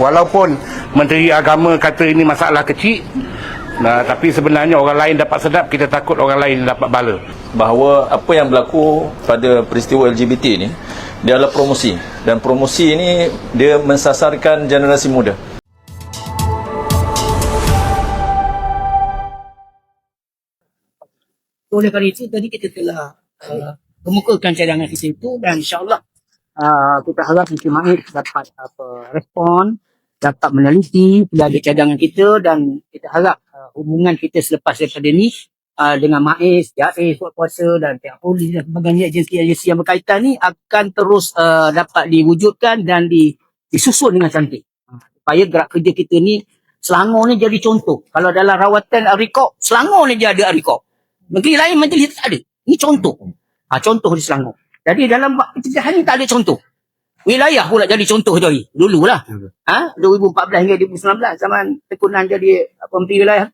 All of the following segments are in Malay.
Walaupun Menteri Agama kata ini masalah kecil, nah, tapi sebenarnya orang lain dapat sedap, kita takut orang lain dapat bala. bahawa apa yang berlaku pada peristiwa LGBT ini dia adalah promosi dan promosi ini dia mensasarkan generasi muda. Oleh kerana itu tadi kita telah uh, kemukakan cadangan kita itu dan insyaAllah uh, kita harap Menteri Maiz dapat apa, respon, dapat meneliti pelbagai cadangan kita dan kita harap uh, hubungan kita selepas daripada ini uh, dengan Maiz, JAIS, Kuat Kuasa dan pihak polis dan sebagainya agensi-agensi yang berkaitan ni akan terus uh, dapat diwujudkan dan di, disusun dengan cantik. Uh, supaya gerak kerja kita ni Selangor ni jadi contoh. Kalau dalam rawatan Arikop, Selangor ni dia ada Arikop. Negeri lain majlis tak ada. Ini contoh. Ha, contoh di Selangor. Jadi dalam pencegahan ni tak ada contoh. Wilayah pula jadi contoh jadi. Dulu lah. Ha? 2014 hingga 2019 zaman tekunan jadi apa, menteri wilayah.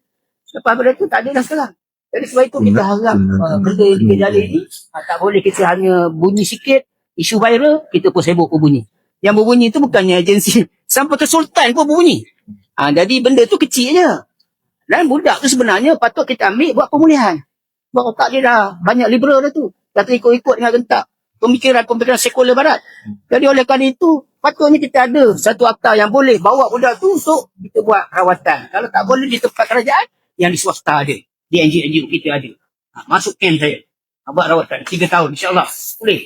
Lepas pada tu tak ada dah sekarang. Jadi sebab itu kita harap uh, benda yang kita jalin ni uh, tak boleh kita hanya bunyi sikit, isu viral, kita pun sibuk pun bunyi. Yang berbunyi tu bukannya agensi sampai ke sultan pun berbunyi. Ha, jadi benda tu kecil je. Dan budak tu sebenarnya patut kita ambil buat pemulihan. Sebab otak dia dah banyak liberal dah tu. Dah terikut-ikut dengan gentak. Pemikiran-pemikiran sekular barat. Jadi oleh kerana itu, patutnya kita ada satu akta yang boleh bawa budak tu untuk kita buat rawatan. Kalau tak boleh di tempat kerajaan, yang di swasta ada. Di NGO-NGO kita ada. Ha, masuk camp saya. Ha, buat rawatan. Tiga tahun, insyaAllah. Boleh.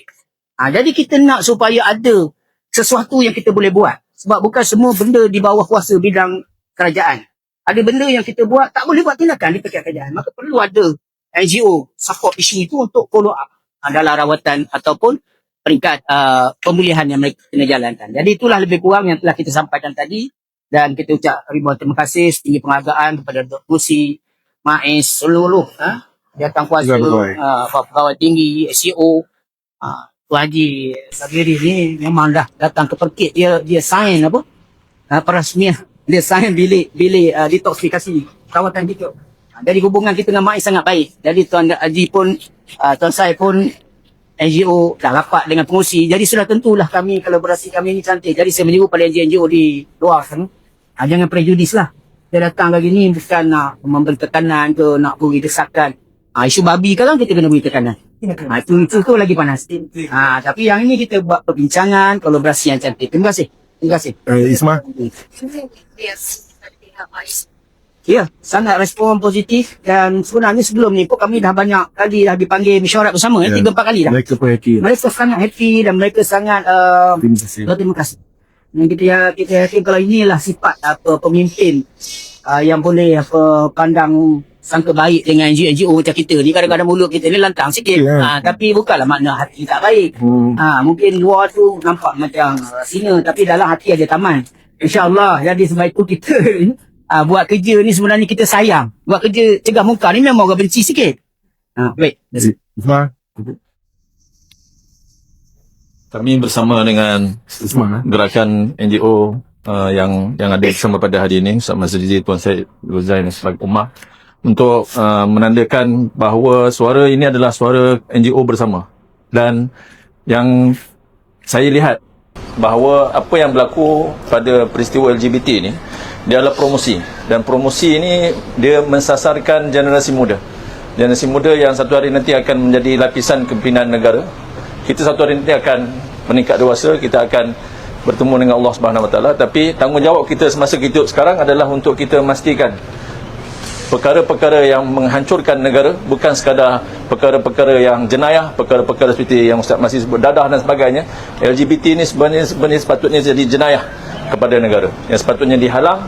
Ha, jadi kita nak supaya ada sesuatu yang kita boleh buat. Sebab bukan semua benda di bawah kuasa bidang kerajaan. Ada benda yang kita buat, tak boleh buat tindakan di pihak kerajaan. Maka perlu ada NGO support isu itu untuk follow up dalam rawatan ataupun peringkat uh, pemulihan yang mereka kena jalankan. Jadi itulah lebih kurang yang telah kita sampaikan tadi dan kita ucap ribuan terima kasih setinggi penghargaan kepada Dr. Kursi, Maiz, seluruh ha? jawatan kuasa, uh, pegawai tinggi, SEO, uh, Tuan Haji Sabiri ni memang dah datang ke perkit dia dia sign apa? Uh, perasmiah dia sign bilik bilik uh, detoksifikasi rawatan kita. Uh, Jadi hubungan kita dengan Maiz sangat baik. Jadi Tuan Haji pun uh, Tuan Sai pun NGO dah rapat dengan pengurusi. Jadi sudah tentulah kami kolaborasi kami ni cantik. Jadi saya menyeru pada NGO di luar sana. Uh, jangan prejudis lah. Dia datang lagi ni bukan nak memberi tekanan ke nak beri desakan. Uh, isu babi kan kita kena beri tekanan. Ha, itu, itu tu lagi panas. Ha, tapi yang ini kita buat perbincangan, kolaborasi yang cantik. Terima kasih. Terima kasih. Eh, Isma? Ya, sangat respon positif dan sebenarnya sebelum ni pun kami dah banyak kali dah dipanggil mesyuarat bersama ya. Ya. tiga empat kali dah. Mereka pun happy. Mereka sangat happy dan mereka sangat uh, Terima kasih. terima kasih. Dan kita kita yakin kalau inilah sifat apa pemimpin uh, yang boleh apa pandang sangka baik dengan NGO macam kita ni kadang-kadang mulut kita ni lantang sikit. Ya. Ha, tapi bukanlah makna hati tak baik. Hmm. Ha, mungkin luar tu nampak macam uh, singa tapi dalam hati ada taman. InsyaAllah. Jadi sebab itu kita uh, buat kerja ni sebenarnya kita sayang. Buat kerja cegah muka ni memang orang benci sikit. Ha, baik. Isma? Kami bersama dengan Isma? gerakan NGO uh, yang yang ada bersama pada hari ini Ustaz Mazridi Tuan Syed Ruzain sebagai Umar untuk uh, menandakan bahawa suara ini adalah suara NGO bersama dan yang saya lihat bahawa apa yang berlaku pada peristiwa LGBT ini dia adalah promosi. Dan promosi ini dia mensasarkan generasi muda. Generasi muda yang satu hari nanti akan menjadi lapisan kepimpinan negara. Kita satu hari nanti akan meningkat dewasa kita akan bertemu dengan Allah Subhanahu Wa Taala. Tapi tanggungjawab kita semasa kita hidup sekarang adalah untuk kita memastikan perkara-perkara yang menghancurkan negara bukan sekadar perkara-perkara yang jenayah perkara-perkara seperti yang Ustaz masih sebut dadah dan sebagainya. LGBT ni sebenarnya, sebenarnya sepatutnya jadi jenayah kepada negara yang sepatutnya dihalang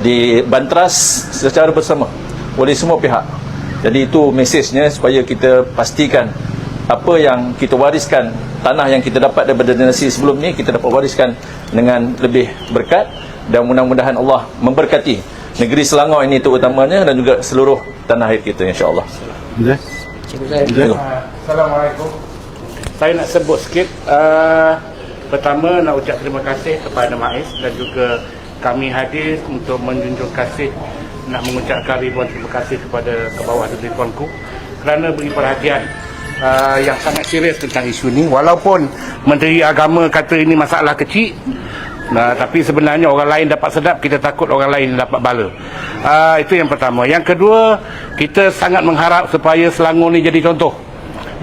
dibantras secara bersama oleh semua pihak jadi itu mesejnya supaya kita pastikan apa yang kita wariskan tanah yang kita dapat daripada generasi sebelum ni kita dapat wariskan dengan lebih berkat dan mudah-mudahan Allah memberkati negeri Selangor ini terutamanya dan juga seluruh tanah air kita insya-Allah. Assalamualaikum. Saya nak sebut sikit. Uh, pertama nak ucap terima kasih kepada Maiz dan juga kami hadir untuk menjunjung kasih nak mengucapkan ribuan terima kasih kepada ke bawah Duli Tuanku kerana beri perhatian uh, yang sangat serius tentang isu ini walaupun Menteri Agama kata ini masalah kecil Nah, tapi sebenarnya orang lain dapat sedap, kita takut orang lain dapat bala. Uh, itu yang pertama. Yang kedua, kita sangat mengharap supaya Selangor ni jadi contoh.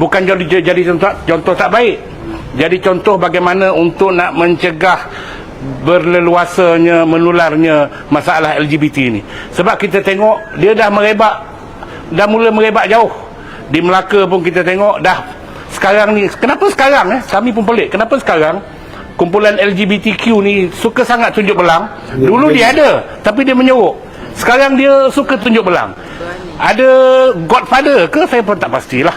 Bukan jadi jadi contoh, contoh tak baik. Jadi contoh bagaimana untuk nak mencegah berleluasanya menularnya masalah LGBT ni. Sebab kita tengok dia dah merebak dah mula merebak jauh. Di Melaka pun kita tengok dah sekarang ni kenapa sekarang eh? Kami pun pelik. Kenapa sekarang kumpulan LGBTQ ni suka sangat tunjuk belang? Dulu dia ada tapi dia menyeruk sekarang dia suka tunjuk belang. Ada godfather ke? Saya pun tak pastilah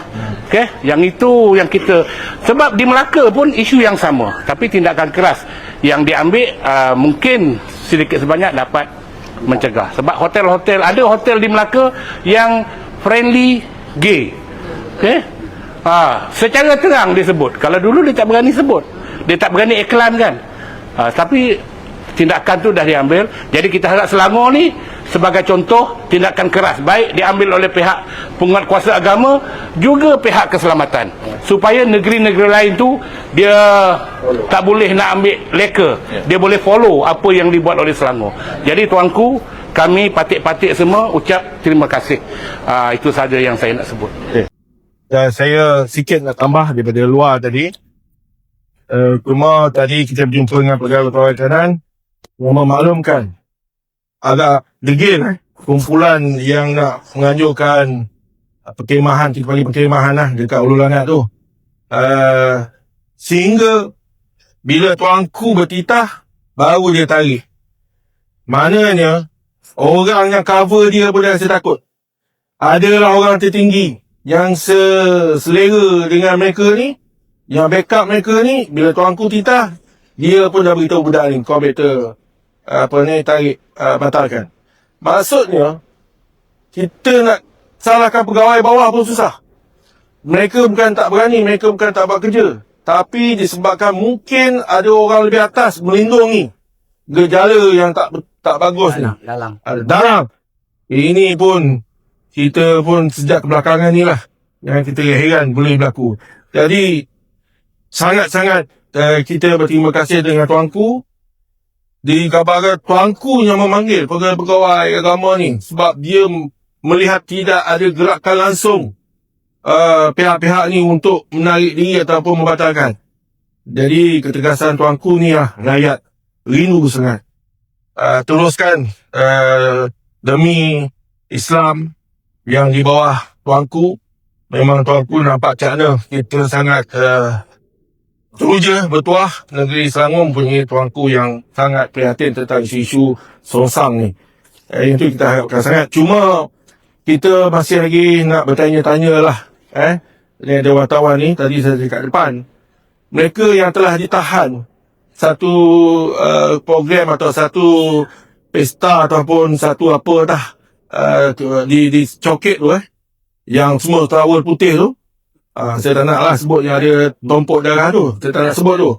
okey? Yang itu yang kita sebab di Melaka pun isu yang sama tapi tindakan keras. Yang diambil uh, mungkin sedikit sebanyak dapat mencegah. Sebab hotel-hotel ada hotel di Melaka yang friendly gay. Okey? Ha, secara terang dia sebut. Kalau dulu dia tak berani sebut. Dia tak berani iklan kan ha, tapi tindakan tu dah diambil. Jadi kita harap Selangor ni sebagai contoh tindakan keras. Baik diambil oleh pihak penguatkuasa agama juga pihak keselamatan. Supaya negeri-negeri lain tu dia tak boleh nak ambil leka. Dia boleh follow apa yang dibuat oleh Selangor. Jadi tuanku kami patik-patik semua ucap terima kasih. Uh, itu saja yang saya nak sebut. Dan saya sikit nak tambah daripada luar tadi. Uh, cuma tadi kita berjumpa dengan pegawai perwakilan yang memaklumkan agak degil eh, kumpulan yang nak menganjurkan uh, perkemahan, kita panggil perkemahan lah dekat Ulu Langat tu. Uh, sehingga bila tuanku bertitah, baru dia tarik. Maknanya, orang yang cover dia pun dah rasa takut. Adalah orang tertinggi yang se- selera dengan mereka ni, yang backup mereka ni, bila tuanku titah, dia pun dah beritahu budak ni, kau better apa ni, tarik, uh, batalkan. Maksudnya, kita nak salahkan pegawai bawah pun susah. Mereka bukan tak berani, mereka bukan tak buat kerja. Tapi disebabkan mungkin ada orang lebih atas melindungi gejala yang tak tak bagus ni. Dalam, dalam. Ada dalam. Ini pun kita pun sejak kebelakangan ni lah yang kita heran boleh berlaku. Jadi sangat-sangat uh, kita berterima kasih dengan tuanku. Dikabarkan tuanku yang memanggil pegawai-pegawai agama ni sebab dia melihat tidak ada gerakan langsung uh, pihak-pihak ni untuk menarik diri ataupun membatalkan. Jadi ketegasan tuanku ni lah rakyat rindu sangat. Uh, teruskan uh, demi Islam yang di bawah tuanku memang tuanku nampak cakna kita sangat uh, teruja bertuah negeri Selangor mempunyai tuanku yang sangat prihatin tentang isu-isu songsang ni. Eh, itu kita harapkan sangat. Cuma kita masih lagi nak bertanya-tanya lah. Eh, ini ada wartawan ni tadi saya dekat depan. Mereka yang telah ditahan satu uh, program atau satu pesta ataupun satu apa dah uh, di di coket tu eh yang semua towel putih tu uh, saya tak nak lah sebut yang ada tumpuk darah tu. Saya tak nak sebut tu.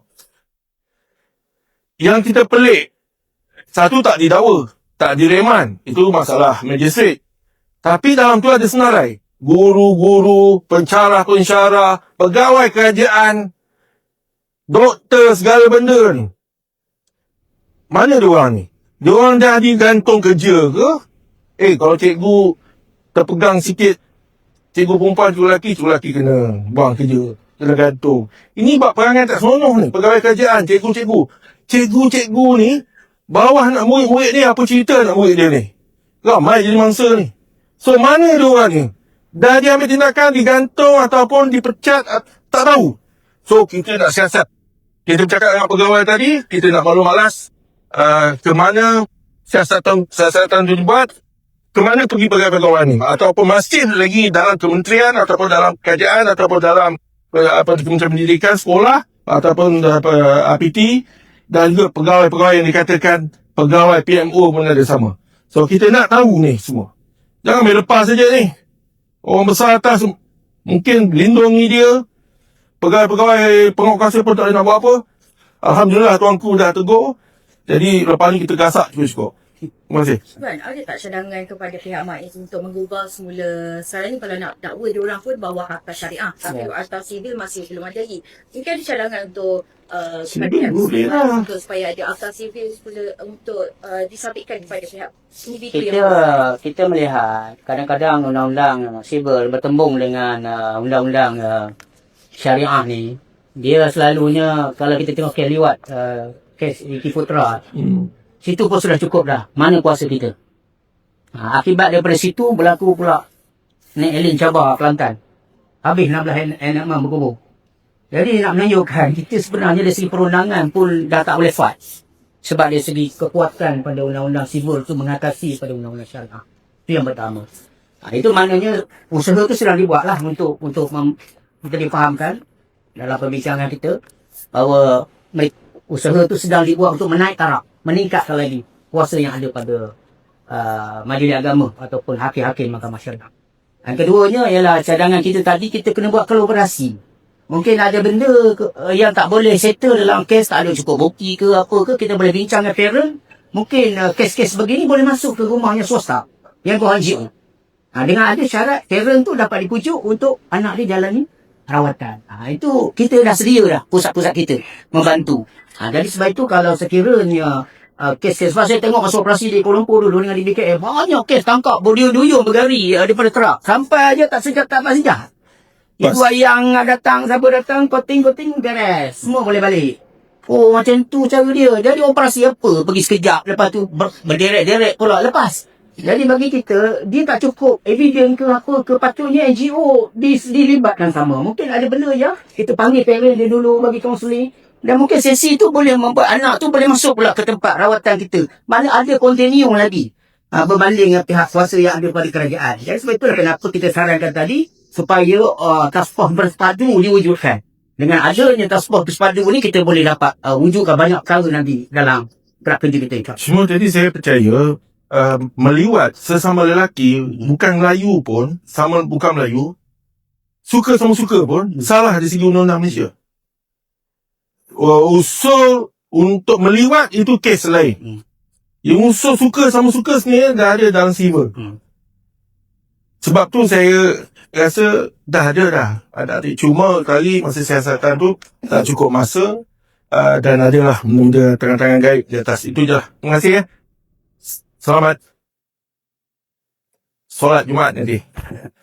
Yang kita pelik satu tak didakwa tak direman. Itu masalah magistrate tapi dalam tu ada senarai. Guru-guru pencarah-pensyarah pegawai kerajaan doktor segala benda ni. Mana dia orang ni? Dia orang dah digantung kerja ke? Eh, kalau cikgu terpegang sikit, cikgu perempuan, cikgu lelaki, cikgu lelaki kena buang kerja. Kena gantung. Ini bab perangai tak seronok ni. Pegawai kerajaan, cikgu-cikgu. Cikgu-cikgu ni, bawah nak murid-murid ni, apa cerita nak murid dia ni? Ramai jadi mangsa ni. So, mana dia orang ni? Dah dia ambil tindakan, digantung ataupun dipecat, at- tak tahu. So, kita nak siasat. Kita bercakap dengan pegawai tadi, kita nak malu malas uh, ke mana siasatan siasatan itu dibuat, ke mana pergi pegawai-pegawai ni ataupun masih lagi dalam kementerian ataupun dalam kerajaan ataupun dalam uh, apa kementerian pendidikan sekolah ataupun apa APT dan juga pegawai-pegawai yang dikatakan pegawai PMO pun ada sama. So kita nak tahu ni semua. Jangan main lepas saja ni. Orang besar atas mungkin lindungi dia. Pegawai-pegawai penguasa pun tak ada nak buat apa. Alhamdulillah tuanku dah tegur. Jadi lepas ni kita gasak cukup-cukup. Terima kasih. Kan ada tak cadangan kepada pihak MAIS untuk mengubah semula sekarang ni kalau nak dakwa dia orang pun bawa akta syariah tapi Ya. akta sivil masih belum ada lagi. Mungkin ada cadangan untuk uh, Sivil kepada pihak boleh lah. untuk supaya ada akta sivil semula untuk uh, disabitkan kepada pihak individu kita yang kita melihat kadang-kadang undang-undang sivil bertembung dengan uh, undang-undang uh, syariah ni dia selalunya kalau kita tengok kes liwat uh, kes Ricky Putra Hmm. Situ pun sudah cukup dah. Mana kuasa kita? Ha, akibat daripada situ berlaku pula Nek Elin Cabar Kelantan. Habis 16 enakman berkubur jadi nak menunjukkan kita sebenarnya dari segi perundangan pun dah tak boleh fight. Sebab dari segi kekuatan pada undang-undang sivil tu mengatasi pada undang-undang syariah. Itu yang pertama. Ha, itu maknanya usaha tu sedang dibuat lah untuk untuk mem, kita difahamkan dalam perbincangan kita bahawa usaha tu sedang dibuat untuk menaik taraf, meningkatkan lagi kuasa yang ada pada uh, majlis agama ataupun hakim-hakim mahkamah syariah. Yang keduanya ialah cadangan kita tadi kita kena buat kolaborasi. Mungkin ada benda ke, uh, yang tak boleh settle dalam kes, tak ada cukup bukti ke apa ke, kita boleh bincang dengan parent. Mungkin uh, kes-kes begini boleh masuk ke rumahnya swasta yang go NGO. Ha, dengan ada syarat parent tu dapat dipujuk untuk anak dia jalani rawatan. Ha, itu kita dah sedia dah pusat-pusat kita membantu. Ha, jadi sebab itu kalau sekiranya uh, kes-kes sebab saya tengok masa operasi di Kuala Lumpur dulu dengan di BKM banyak kes tangkap berduyun-duyun bergari uh, daripada terak sampai aja tak sejak tak sejak. Itu Pas. yang datang, siapa datang, koting-koting, beres. Semua boleh balik. Oh, macam tu cara dia. Jadi operasi apa? Pergi sekejap. Lepas tu ber, berderet-deret pula. Lepas. Jadi bagi kita, dia tak cukup evidence ke apa ke patutnya NGO dilibatkan sama. Mungkin ada benda yang kita panggil parent dia dulu bagi kaunseling. Dan mungkin sesi tu boleh membuat anak tu boleh masuk pula ke tempat rawatan kita. Mana ada continue lagi. Uh, berbanding dengan pihak kuasa yang ada pada kerajaan. Jadi sebab itulah kenapa kita sarankan tadi supaya uh, force bersepadu diwujudkan. Dengan adanya force bersepadu ni kita boleh dapat uh, wujudkan banyak perkara nanti dalam gerak kerja kita. Cuma tadi saya percaya uh, meliwat sesama lelaki bukan Melayu pun sama bukan Melayu suka sama suka pun salah dari segi undang-undang Malaysia. Uh, usul untuk meliwat itu kes lain. Hmm. Yang usul suka sama suka sebenarnya dah ada dalam civil. Hmm. Sebab tu saya rasa dah ada dah. Ada ada. Cuma kali masa siasatan tu tak cukup masa uh, dan adalah benda tangan-tangan gaib di atas. Itu je lah. Terima kasih ya. Selamat. Solat Jumaat nanti.